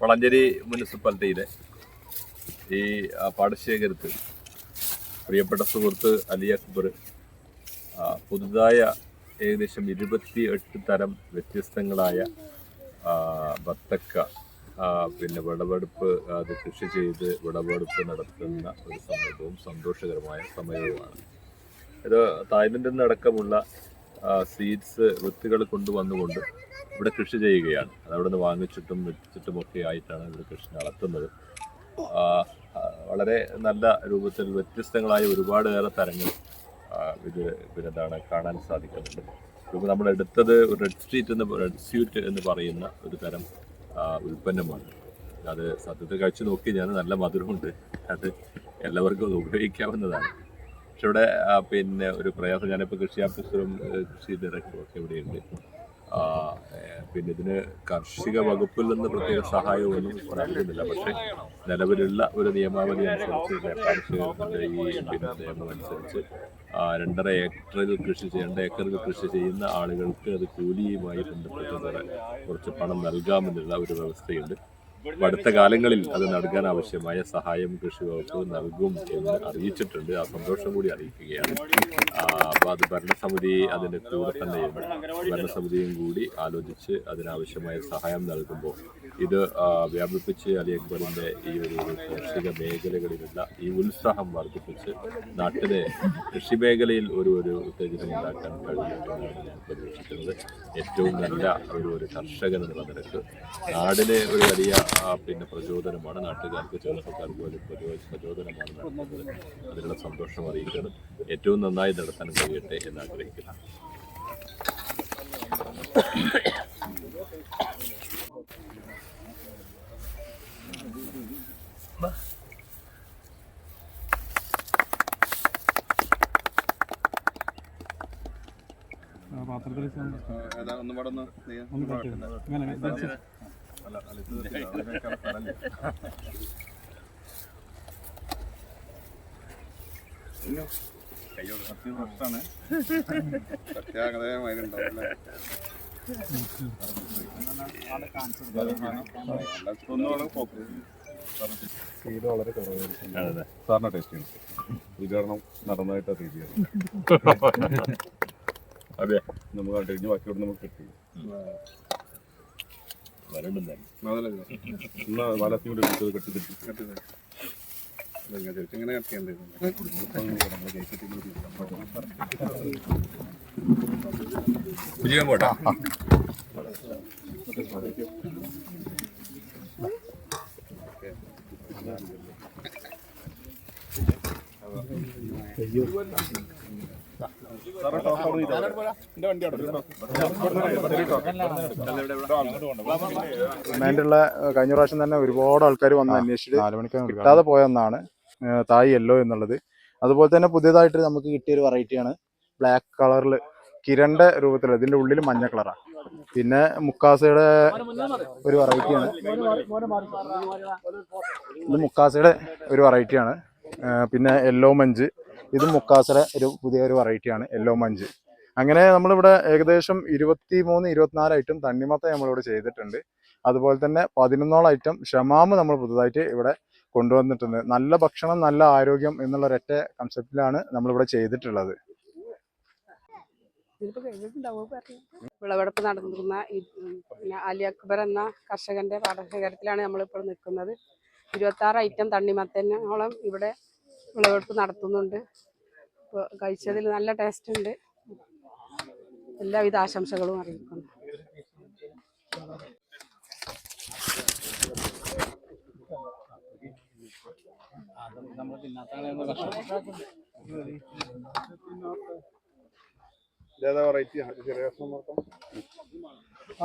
വളഞ്ചേരി മുനിസിപ്പാലിറ്റിയിലെ ഈ പാടശേഖരത്ത് പ്രിയപ്പെട്ട സുഹൃത്ത് അലി അക്ബർ പുതുതായ ഏകദേശം ഇരുപത്തി എട്ട് തരം വ്യത്യസ്തങ്ങളായ ബത്തക്ക പിന്നെ വിളവെടുപ്പ് അത് കൃഷി ചെയ്ത് വിളവെടുപ്പ് നടത്തുന്ന ഒരു സന്ദർഭവും സന്തോഷകരമായ സമയവുമാണ്. ഇത് തായ്ലൻഡിൽ നിന്നടക്കമുള്ള സീഡ്സ് വിത്തുകൾ കൊണ്ടുവന്നുകൊണ്ട് ഇവിടെ കൃഷി ചെയ്യുകയാണ്. അത് അവിടെ നിന്ന് വാങ്ങിച്ചിട്ടും വെച്ചിട്ടും ഒക്കെ ആയിട്ടാണ് ഇവിടെ കൃഷി നടത്തുന്നത്. വളരെ നല്ല രൂപത്തിൽ വ്യത്യസ്തങ്ങളായ ഒരുപാട് ഏറെ തരങ്ങൾ ഇത് പിന്നെന്താണ് കാണാൻ സാധിക്കുന്നുണ്ട് ഇപ്പോൾ നമ്മൾ എടുത്തത് ഒരു റെഡ് സ്ട്രീറ്റ് എന്ന് റെഡ് സ്യൂറ്റ് എന്ന് പറയുന്ന ഒരു തരം ഉൽപ്പന്നമാണ്. അത് സത്യത്തിൽ കഴിച്ചു നോക്കി ഞാൻ നല്ല മധുരമുണ്ട്. അത് എല്ലാവർക്കും അത് ഉപയോഗിക്കാവുന്നതാണ്. ആ, പിന്നെ ഒരു പ്രയാസം. ഞാനിപ്പോൾ കൃഷി ഓഫീസറും കൃഷി ഡയറക്ടറും ഒക്കെ ഇവിടെയുണ്ട്. പിന്നെ ഇതിന് കാർഷിക വകുപ്പിൽ നിന്ന് പ്രത്യേക സഹായമൊന്നും നൽകുന്നില്ല പക്ഷേ നിലവിലുള്ള ഒരു നിയമാവലി അനുസരിച്ച് കാർഷികത്തിന്റെ ഈ നിയമം അനുസരിച്ച് രണ്ടര ഏക്കറിൽ കൃഷി ചെയ്യേണ്ട ഏക്കറിൽ കൃഷി ചെയ്യുന്ന ആളുകൾക്ക് അത് കൂലിയുമായി ബന്ധപ്പെട്ട് കുറച്ച് പണം നൽകാമെന്നുള്ള ഒരു വ്യവസ്ഥയുണ്ട്. അടുത്ത കാലങ്ങളിൽ അത് നൽകാൻ ആവശ്യമായ സഹായം കൃഷി വകുപ്പ് നൽകും എന്ന് അറിയിച്ചിട്ടുണ്ട്. ആ സന്തോഷം കൂടി അറിയിക്കുകയാണ്. അപ്പോൾ അത് ഭരണസമിതി അതിന്റെ കൂടെ തന്നെ ഭരണസമിതിയും കൂടി ആലോചിച്ച് അതിനാവശ്യമായ സഹായം നൽകുമ്പോൾ ഇത് വ്യാപിപ്പിച്ച് അലി അക്ബറിന്റെ ഈ ഒരു കാർഷിക മേഖലകളിലുള്ള ഈ ഉത്സാഹം വർദ്ധിപ്പിച്ച് നാട്ടിലെ കൃഷി മേഖലയിൽ ഒരു ഒരു ഉത്തേജനം ഉണ്ടാക്കാൻ കഴിയുമെന്നാണ് ഞാൻ പ്രതീക്ഷിക്കുന്നത്. ഏറ്റവും നല്ല ഒരു ഒരു കർഷകൻ എന്നുള്ള നിരക്ക് നാടിലെ ഒരു വലിയ പിന്നെ പ്രചോദനമാണ്. നാട്ടുകാർക്ക് ചെറുപ്പക്കാർക്ക് പോലും പ്രചോ- പ്രചോദനമാണ് നടത്തുന്നത് അതിനുള്ള സന്തോഷം അറിയിക്കുന്നത് ഏറ്റവും നന്നായി നടത്താൻ കഴിയട്ടെ എന്ന് ആഗ്രഹിക്കുന്നു. പാത്രത്തിൽ ഒന്നും കൂടെ ഒന്ന് നീ- ഒന്ന് കട്ട് ചെയ്ത്. ഇങ്ങനെ ഇതച്ച് കയ്യോട് സത്യം പ്രശ്നമാണ് സത്യാഗ്രഹമായി ഉണ്ടാവും അല്ലേ ഒന്നുകൂടെ ഫോക്കസ് ഇത് വളരെ കുറവായിരിക്കും അതെ സാറിന് ടേസ്റ്റ് ചെയ്യണം വിതരണം നടന്നതായിട്ട് അറിയിക്കുകയാണ് അതെ നമുക്ക് ബാക്കി ബാക്കിയോട് നമുക്ക് കിട്ടി വരണ്ടും തന്നെ. അതല്ലേ. ഇന്ന് വാലത്തി കൂടി എടുത്തത് കെട്ടി കിട്ടി കെട്ടിയത് ഇങ്ങനെ കട്ടിയുണ്ട് വിജയം പോട്ടെ. കഴിഞ്ഞ പ്രാവശ്യം തന്നെ ഒരുപാട് ആൾക്കാർ വന്ന് അന്വേഷിച്ചിട്ട് കിട്ടാതെ പോയെന്നാണ് തായ് യെല്ലോ എന്നുള്ളത്. അതുപോലെ തന്നെ പുതിയതായിട്ട് നമുക്ക് കിട്ടിയ ഒരു വെറൈറ്റിയാണ് ബ്ലാക്ക് കളറിൽ കിരണ്ട രൂപത്തിൽ ഇതിന്റെ ഉള്ളിൽ മഞ്ഞ കളറാണ് പിന്നെ മുക്കാസയുടെ ഒരു വെറൈറ്റിയാണ് ഇത് മുക്കാസയുടെ ഒരു വെറൈറ്റിയാണ് പിന്നെ യെല്ലോ മഞ്ച്. ഇത് മുക്കാസര ഒരു പുതിയ ഒരു വെറൈറ്റിയാണ് യെല്ലോ മഞ്ച്. അങ്ങനെ നമ്മളിവിടെ ഏകദേശം ഇരുപത്തി മൂന്ന് ഇരുപത്തിനാല് ഐറ്റം തണ്ണിമത്ത നമ്മളിവിടെ ചെയ്തിട്ടുണ്ട്. അതുപോലെ തന്നെ പതിനൊന്നോളം ഐറ്റം ഷമാമ് നമ്മൾ പുതുതായിട്ട് ഇവിടെ കൊണ്ടുവന്നിട്ടുണ്ട്. നല്ല ഭക്ഷണം നല്ല ആരോഗ്യം എന്നുള്ള ഒരൊറ്റ കൺസെപ്റ്റിലാണ് നമ്മളിവിടെ ചെയ്തിട്ടുള്ളത്. വിളവെടുപ്പ് നടന്നിരുന്ന അലി അക്ബർ എന്ന കർഷകന്റെ പാടശേഖരത്തിലാണ് നമ്മളിപ്പോൾ നിൽക്കുന്നത്. ഇരുപത്തി ആറ് ഐറ്റം തണ്ണിമത്തനോളം ഇവിടെ വിളവെടുപ്പ് നടത്തുന്നുണ്ട്. ഇപ്പോൾ കഴിച്ചതിൽ നല്ല ടേസ്റ്റ് ഉണ്ട്. എല്ലാവിധ ആശംസകളും അറിയിക്കുന്നു. ज़्यादा वैरायटी है ചെറിയ സമർത്ഥം ആ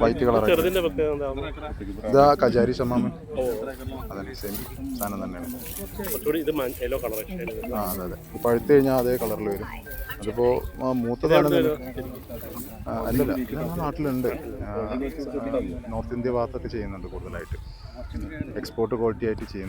വൈറ്റ് കളർ ഇതാ കജാരി ഷമാമൻ അതന്നെ സെയിം സാധനം തന്നെയാണ് ആ അതെ അതെ പഴുത്ത് കഴിഞ്ഞാൽ അതേ കളറിൽ വരും അതിപ്പോ മൂത്തതാണെന്ന് അല്ലല്ല നമ്മുടെ നാട്ടിലുണ്ട് നോർത്ത് ഇന്ത്യ ഭാഗത്തൊക്കെ ചെയ്യുന്നുണ്ട് കൂടുതലായിട്ട് എക്സ്പോർട്ട് ക്വാളിറ്റി ആയിട്ട് ചെയ്യുന്നു